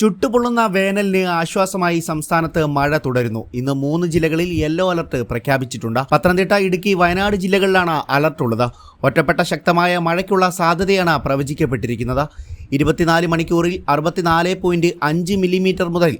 ചുട്ടുപൊള്ളുന്ന വേനലിന് ആശ്വാസമായി സംസ്ഥാനത്ത് മഴ തുടരുന്നു. ഇന്ന് മൂന്ന് ജില്ലകളിൽ യെല്ലോ അലർട്ട് പ്രഖ്യാപിച്ചിട്ടുണ്ട്. പത്തനംതിട്ട ഇടുക്കി വയനാട് ജില്ലകളിലാണ് അലർട്ട് ഉള്ളത്. ഒറ്റപ്പെട്ട ശക്തമായ മഴയ്ക്കുള്ള സാധ്യതയാണ് പ്രവചിക്കപ്പെട്ടിരിക്കുന്നത്. ഇരുപത്തിനാല് മണിക്കൂറിൽ അറുപത്തിനാല് പോയിന്റ് അഞ്ച് മില്ലിമീറ്റർ മുതൽ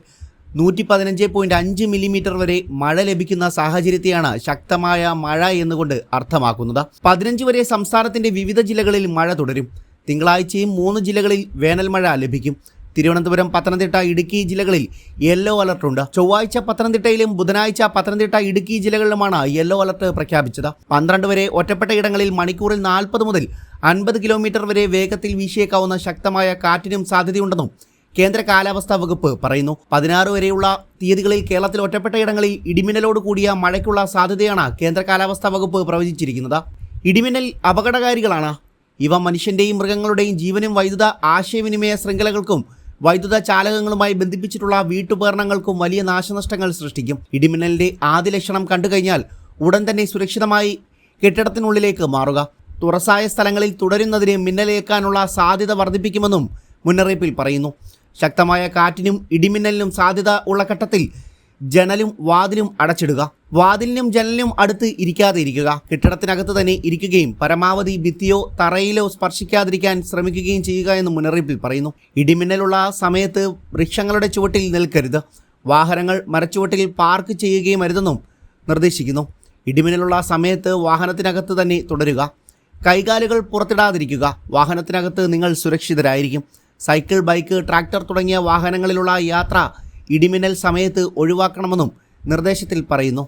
നൂറ്റി പതിനഞ്ച് പോയിന്റ് അഞ്ച് മില്ലിമീറ്റർ വരെ മഴ ലഭിക്കുന്ന സാഹചര്യത്തെയാണ് ശക്തമായ മഴ എന്നുകൊണ്ട് അർത്ഥമാക്കുന്നത്. പതിനഞ്ച് വരെ സംസ്ഥാനത്തിന്റെ വിവിധ ജില്ലകളിൽ മഴ തുടരും. തിങ്കളാഴ്ചയും മൂന്ന് ജില്ലകളിൽ വേനൽ മഴ ലഭിക്കും. തിരുവനന്തപുരം പത്തനംതിട്ട ഇടുക്കി ജില്ലകളിൽ യെല്ലോ അലർട്ടുണ്ട് ചൊവ്വാഴ്ച പത്തനംതിട്ടയിലും ബുധനാഴ്ച പത്തനംതിട്ട ഇടുക്കി ജില്ലകളിലുമാണ് യെല്ലോ അലർട്ട് പ്രഖ്യാപിച്ചത്. പന്ത്രണ്ട് വരെ ഒറ്റപ്പെട്ട ഇടങ്ങളിൽ മണിക്കൂറിൽ നാൽപ്പത് മുതൽ അൻപത് കിലോമീറ്റർ വരെ വേഗത്തിൽ വീശിയേക്കാവുന്ന ശക്തമായ കാറ്റിനും സാധ്യതയുണ്ടെന്നും കേന്ദ്ര കാലാവസ്ഥാ വകുപ്പ് പറയുന്നു. പതിനാറ് വരെയുള്ള തീയതികളിൽ കേരളത്തിൽ ഒറ്റപ്പെട്ട ഇടങ്ങളിൽ ഇടിമിന്നലോട് കൂടിയ മഴയ്ക്കുള്ള സാധ്യതയാണ് കേന്ദ്ര കാലാവസ്ഥാ വകുപ്പ് പ്രവചിച്ചിരിക്കുന്നത്. ഇടിമിന്നൽ അപകടകാരികളാണ്. ഇവ മനുഷ്യന്റെയും മൃഗങ്ങളുടെയും ജീവനും വൈദ്യുത ആശയവിനിമയ ശൃംഖലകൾക്കും വൈദ്യുത ചാലകങ്ങളുമായി ബന്ധിപ്പിച്ചിട്ടുള്ള വീട്ടുപകരണങ്ങൾക്കും വലിയ നാശനഷ്ടങ്ങൾ സൃഷ്ടിക്കും. ഇടിമിന്നലിന്റെ ആദ്യ ലക്ഷണം കണ്ടുകഴിഞ്ഞാൽ ഉടൻ തന്നെ സുരക്ഷിതമായി കെട്ടിടത്തിനുള്ളിലേക്ക് മാറുക. തുറസായ സ്ഥലങ്ങളിൽ തുടരുന്നതിന് മിന്നലേക്കാനുള്ള സാധ്യത വർദ്ധിപ്പിക്കുമെന്നും മുന്നറിയിപ്പിൽ പറയുന്നു. ശക്തമായ കാറ്റിനും ഇടിമിന്നലിനും സാധ്യത ഉള്ള ഘട്ടത്തിൽ ജനലും വാതിലും അടച്ചിടുക. വാതിലിനും ജനലിനും അടുത്ത് ഇരിക്കാതെ ഇരിക്കുക. കെട്ടിടത്തിനകത്ത് തന്നെ ഇരിക്കുകയും പരമാവധി ഭിത്തിയോ തറയിലോ സ്പർശിക്കാതിരിക്കാൻ ശ്രമിക്കുകയും ചെയ്യുക എന്ന് മുന്നറിയിപ്പിൽ പറയുന്നു. ഇടിമിന്നലുള്ള സമയത്ത് വൃക്ഷങ്ങളുടെ ചുവട്ടിൽ നിൽക്കരുത്. വാഹനങ്ങൾ മരച്ചുവട്ടിൽ പാർക്ക് ചെയ്യുകയും അരുതെന്നും നിർദ്ദേശിക്കുന്നു. ഇടിമിന്നലുള്ള സമയത്ത് വാഹനത്തിനകത്ത് തന്നെ തുടരുക. കൈകാലുകൾ പുറത്തിടാതിരിക്കുക. വാഹനത്തിനകത്ത് നിങ്ങൾ സുരക്ഷിതരായിരിക്കും. സൈക്കിൾ ബൈക്ക് ട്രാക്ടർ തുടങ്ങിയ വാഹനങ്ങളിലുള്ള യാത്ര ഇടിമിന്നൽ സമയത്ത് ഒഴിവാക്കണമെന്നും നിർദ്ദേശത്തിൽ പറയുന്നു.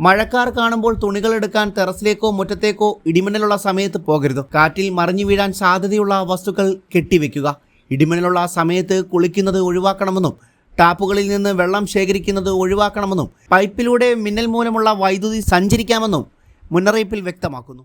മഴക്കാർ കാണുമ്പോൾ തുണികൾ എടുക്കാൻ ടെറസിലേക്കോ മുറ്റത്തേക്കോ ഇടിമിന്നലുള്ള സമയത്ത് പോകരുത്. കാറ്റിൽ മറിഞ്ഞു വീഴാൻ സാധ്യതയുള്ള വസ്തുക്കൾ കെട്ടിവെക്കുക. ഇടിമിന്നലുള്ള സമയത്ത് കുളിക്കുന്നത് ഒഴിവാക്കണമെന്നും ടാപ്പുകളിൽ നിന്ന് വെള്ളം ശേഖരിക്കുന്നത് ഒഴിവാക്കണമെന്നും പൈപ്പിലൂടെ മിന്നൽ മൂലമുള്ള വൈദ്യുതി സഞ്ചരിക്കാമെന്നും മുന്നറിയിപ്പിൽ വ്യക്തമാക്കുന്നു.